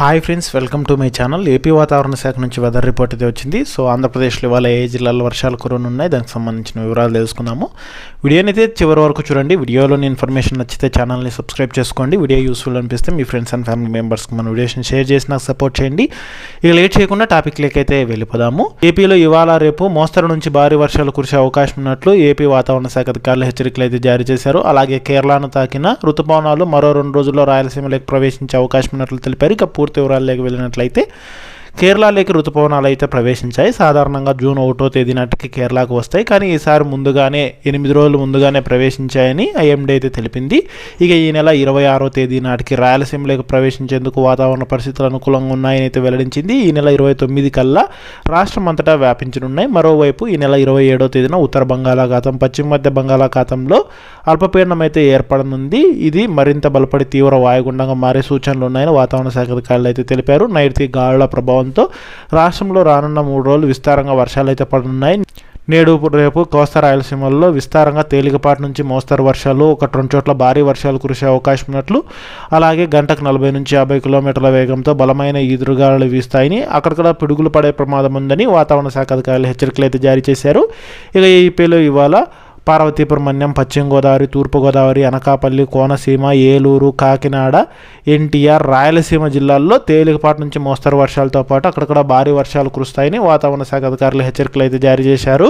Hi friends welcome to my channel AP వాతావరణ శాఖ నుంచి వెదర్ రిపోర్ట్ అయితే వచ్చింది. సో ఆంధ్రప్రదేశ్లో ఇవాళ ఏ జిల్లాలో వర్షాలు కురనున్నాయి దానికి సంబంధించిన వివరాలు తెలుసుకుందాము. వీడియోని అయితే చివరి వరకు చూడండి. వీడియోలోని ఇన్ఫర్మేషన్ నచ్చితే ఛానల్ని సబ్స్క్రైబ్ చేసుకోండి. వీడియో యూస్ఫుల్ అనిపిస్తే మీ ఫ్రెండ్స్ అండ్ ఫ్యామిలీ మెంబర్స్కి మన వీడియోస్ని షేర్ చేసి నాకు సపోర్ట్ చేయండి. ఇక లేట్ చేయకుండా టాపిక్ అయితే వెళ్ళిపోదాము. ఏపీలో ఇవాళ రేపు మోస్తరు నుంచి భారీ వర్షాలు కురిసే అవకాశం ఉన్నట్లు ఏపీ వాతావరణ శాఖ అధికారులు హెచ్చరికలు అయితే జారీ చేశారు. అలాగే కేరళను తాకిన రుతుపవనాలు మరో రెండు రోజుల్లో రాయలసీమలోకి ప్రవేశించే అవకాశం ఉన్నట్లు తెలిపారు. ఇక పూర్తి వివరాల్లోకి వెళ్ళినట్లయితే కేరళలోకి ఋతుపవనాలు అయితే ప్రవేశించాయి. సాధారణంగా జూన్ ఒకటో తేదీ నాటికి కేరళకు వస్తాయి. కానీ ఈసారి ముందుగానే ఎనిమిది రోజులు ముందుగానే ప్రవేశించాయని ఐఎండీ అయితే తెలిపింది. ఇక ఈ నెల ఇరవై ఆరో తేదీ నాటికి రాయలసీమలోకి ప్రవేశించేందుకు వాతావరణ పరిస్థితులు అనుకూలంగా ఉన్నాయని అయితే వెల్లడించింది. ఈ నెల ఇరవై తొమ్మిది కల్లా రాష్ట్రం అంతటా వ్యాపించనున్నాయి. మరోవైపు ఈ నెల ఇరవై ఏడో తేదీన ఉత్తర బంగాళాఖాతం పశ్చిమ మధ్య బంగాళాఖాతంలో అల్పపీడనం అయితే ఏర్పడనుంది. ఇది మరింత బలపడి తీవ్ర వాయుగుండంగా మారే సూచనలు ఉన్నాయని వాతావరణ శాఖ అధికారులు అయితే తెలిపారు. నైరుతి గాలుల ప్రభావంతో రాష్ట్రంలో రానున్న మూడు రోజులు విస్తారంగా వర్షాలు అయితే పడున్నాయి నేడు రేపు కోస్తా రాయలసీమల్లో విస్తారంగా తేలికపాటి నుంచి మోస్తరు వర్షాలు ఒక రెండు చోట్ల భారీ వర్షాలు కురిసే అవకాశం ఉన్నట్లు అలాగే గంటకు నలభై నుంచి యాభై కిలోమీటర్ల వేగంతో బలమైన ఈదురుగాలు వీస్తాయని అక్కడక్కడ పిడుగులు పడే ప్రమాదం ఉందని వాతావరణ శాఖ అధికారులు హెచ్చరికలు అయితే జారీ చేశారు. ఇక ఈపీలో ఇవాళ పార్వతీపురమన్యం పశ్చిమ గోదావరి తూర్పు గోదావరి అనకాపల్లి కోనసీమ ఏలూరు కాకినాడ ఎన్టీఆర్ రాయలసీమ జిల్లాల్లో తేలికపాటి నుంచి మోస్తరు వర్షాలతో పాటు అక్కడక్కడ భారీ వర్షాలు కురుస్తాయని వాతావరణ శాఖ అధికారులు హెచ్చరికలు అయితే జారీ చేశారు.